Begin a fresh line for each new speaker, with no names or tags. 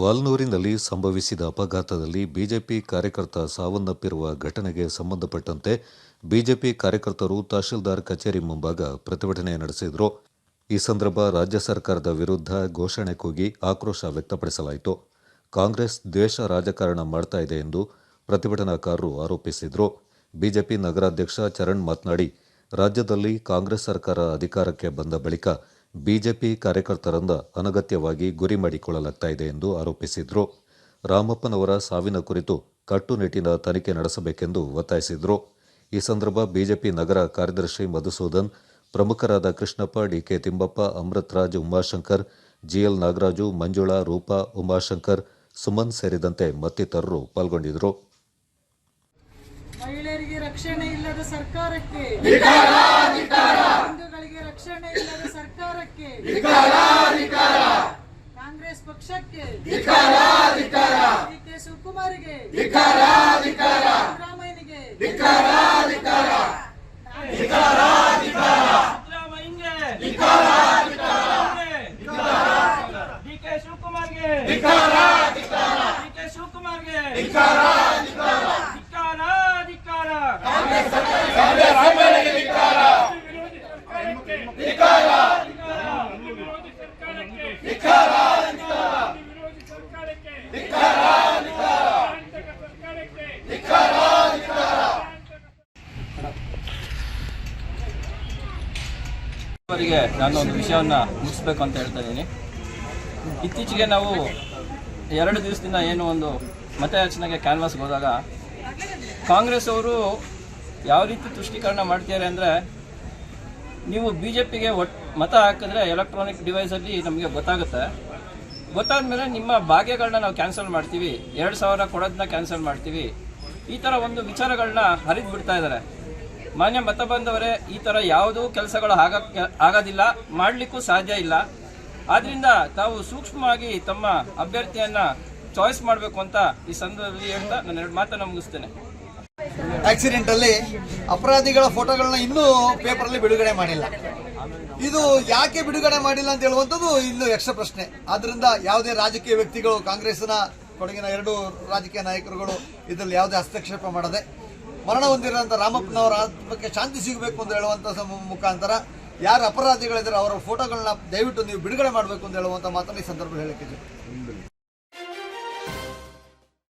ವಾಲ್ನೂರಿನಲ್ಲಿ ಸಂಭವಿಸಿದ ಅಪಘಾತದಲ್ಲಿ ಬಿಜೆಪಿ ಕಾರ್ಯಕರ್ತ ಸಾವನ್ನಪ್ಪಿರುವ ಘಟನೆಗೆ ಸಂಬಂಧಪಟ್ಟಂತೆ ಬಿಜೆಪಿ ಕಾರ್ಯಕರ್ತರು ತಹಶೀಲ್ದಾರ್ ಕಚೇರಿ ಮುಂಭಾಗ ಪ್ರತಿಭಟನೆ ನಡೆಸಿದರು. ಈ ಸಂದರ್ಭ ರಾಜ್ಯ ಸರ್ಕಾರದ ವಿರುದ್ಧ ಘೋಷಣೆ ಕೂಗಿ ಆಕ್ರೋಶ ವ್ಯಕ್ತಪಡಿಸಲಾಯಿತು. ಕಾಂಗ್ರೆಸ್ ದ್ವೇಷ ರಾಜಕಾರಣ ಮಾಡ್ತಾ ಇದೆ ಎಂದು ಪ್ರತಿಭಟನಾಕಾರರು ಆರೋಪಿಸಿದರು. ಬಿಜೆಪಿ ನಗರಾಧ್ಯಕ್ಷ ಚರಣ್ ಮಾತನಾಡಿ, ರಾಜ್ಯದಲ್ಲಿ ಕಾಂಗ್ರೆಸ್ ಸರ್ಕಾರ ಅಧಿಕಾರಕ್ಕೆ ಬಂದ ಬಳಿಕ ಬಿಜೆಪಿ ಕಾರ್ಯಕರ್ತರಿಂದ ಅನಗತ್ಯವಾಗಿ ಗುರಿ ಮಾಡಿಕೊಳ್ಳಲಾಗ್ತಾ ಇದೆ ಎಂದು ಆರೋಪಿಸಿದರು. ರಾಮಪ್ಪನವರ ಸಾವಿನ ಕುರಿತು ಕಟ್ಟುನಿಟ್ಟಿನ ತನಿಖೆ ನಡೆಸಬೇಕೆಂದು ಒತ್ತಾಯಿಸಿದರು. ಈ ಸಂದರ್ಭ ಬಿಜೆಪಿ ನಗರ ಕಾರ್ಯದರ್ಶಿ ಮಧುಸೂದನ್ ಪ್ರಮುಖರಾದ ಕೃಷ್ಣಪ್ಪ ಡಿಕೆ ತಿಮ್ಮಪ್ಪ ಅಮೃತರಾಜ್ ಉಮಾಶಂಕರ್ ಜಿಎಲ್ ನಾಗರಾಜು ಮಂಜುಳಾ ರೂಪಾ ಉಮಾಶಂಕರ್ ಸುಮನ್ ಸೇರಿದಂತೆ ಮತ್ತಿತರರು ಪಾಲ್ಗೊಂಡಿದ್ದರು
ಮಹಿಳೆಯರಿಗೆ ರಕ್ಷಣೆ ಇಲ್ಲದ ಸರ್ಕಾರಕ್ಕೆ ರಕ್ಷಣೆ ಇಲ್ಲದ ಸರ್ಕಾರಕ್ಕೆ ಕಾಂಗ್ರೆಸ್ ಪಕ್ಷಕ್ಕೆ ಕೆ ಶಿವಕುಮಾರ್ಗೆ ಸಿದ್ದರಾಮಯ್ಯನಿಗೆ
ಸಿದ್ದರಾಮಯ್ಯಂಗೆ ಡಿ ಕೆ ಶಿವಕುಮಾರ್ಗೆ ಡಿ ಕೆ ಶಿವಕುಮಾರ್ಗೆ ಅವರಿಗೆ ನಾನು ಒಂದು ವಿಷಯವನ್ನು ಮುಗಿಸ್ಬೇಕು ಅಂತ ಹೇಳ್ತಾ ಇದ್ದೀನಿ. ಇತ್ತೀಚೆಗೆ ನಾವು ಎರಡು ದಿವಸದಿಂದ ಏನು ಒಂದು ಮತಯಾಚನೆಗೆ ಕ್ಯಾನ್ವಾಸ್ಗೆ ಹೋದಾಗ ಕಾಂಗ್ರೆಸ್ ಅವರು ಯಾವ ರೀತಿ ತುಷ್ಟೀಕರಣ ಮಾಡ್ತಿದ್ದಾರೆ ಅಂದರೆ ನೀವು ಬಿ ಜೆ ಪಿಗೆ ಒಟ್ ಮತ ಹಾಕಿದ್ರೆ ಎಲೆಕ್ಟ್ರಾನಿಕ್ ಡಿವೈಸಲ್ಲಿ ನಮಗೆ ಗೊತ್ತಾಗುತ್ತೆ. ಗೊತ್ತಾದ ಮೇಲೆ ನಿಮ್ಮ ಭಾಗ್ಯಗಳನ್ನ ನಾವು ಕ್ಯಾನ್ಸಲ್ ಮಾಡ್ತೀವಿ. ಎರಡು ಸಾವಿರ ಕೊಡೋದನ್ನ ಕ್ಯಾನ್ಸಲ್ ಮಾಡ್ತೀವಿ. ಈ ಥರ ಒಂದು ವಿಚಾರಗಳನ್ನ ಹರಿದು ಬಿಡ್ತಾ ಇದ್ದಾರೆ. ಮಾನ್ಯ ಮತ ಬಂದವರೇ ಈ ಥರ ಯಾವುದೂ ಕೆಲಸಗಳು ಆಗ, ಆಗೋದಿಲ್ಲ, ಮಾಡಲಿಕ್ಕೂ ಸಾಧ್ಯ ಇಲ್ಲ. ಆದ್ರಿಂದ ತಾವು ಸೂಕ್ಷ್ಮವಾಗಿ ತಮ್ಮ ಅಭ್ಯರ್ಥಿಯನ್ನ ಚಾಯ್ಸ್ ಮಾಡಬೇಕು ಅಂತ ಈ ಸಂದರ್ಭದಲ್ಲಿ ಹೇಳ್ತಾ ನಾನು ಎರಡು ಮಾತನ್ನು ಮುಗಿಸ್ತೇನೆ.
ಆಕ್ಸಿಡೆಂಟ್ ಅಲ್ಲಿ ಅಪರಾಧಿಗಳ ಫೋಟೋಗಳನ್ನ ಇನ್ನೂ ಪೇಪರ್ ಅಲ್ಲಿ ಬಿಡುಗಡೆ ಮಾಡಿಲ್ಲ. ಇದು ಯಾಕೆ ಬಿಡುಗಡೆ ಮಾಡಿಲ್ಲ ಅಂತ ಹೇಳುವಂಥದ್ದು ಇನ್ನು ಯಕ್ಷ ಪ್ರಶ್ನೆ. ಆದ್ರಿಂದ ಯಾವುದೇ ರಾಜಕೀಯ ವ್ಯಕ್ತಿಗಳು ಕಾಂಗ್ರೆಸ್ನ ಕೊಡಗಿನ ಎರಡು ರಾಜಕೀಯ ನಾಯಕರುಗಳು ಇದರಲ್ಲಿ ಯಾವುದೇ ಹಸ್ತಕ್ಷೇಪ ಮಾಡದೆ ಮರಣ ಹೊಂದಿರುವಂಥ ರಾಮಪ್ಪನವರ ಆತ್ಮಕ್ಕೆ ಶಾಂತಿ ಸಿಗಬೇಕು ಅಂತ ಹೇಳುವಂಥ ಮುಖಾಂತರ ಯಾರು ಅಪರಾಧಿಗಳಿದ್ದಾರೆ ಅವರ ಫೋಟೋಗಳನ್ನ ದಯವಿಟ್ಟು ನೀವು ಬಿಡುಗಡೆ ಮಾಡಬೇಕು ಅಂತ ಹೇಳುವಂಥ ಮಾತನ್ನು ಈ ಸಂದರ್ಭದಲ್ಲಿ ಹೇಳಕ್ಕೆ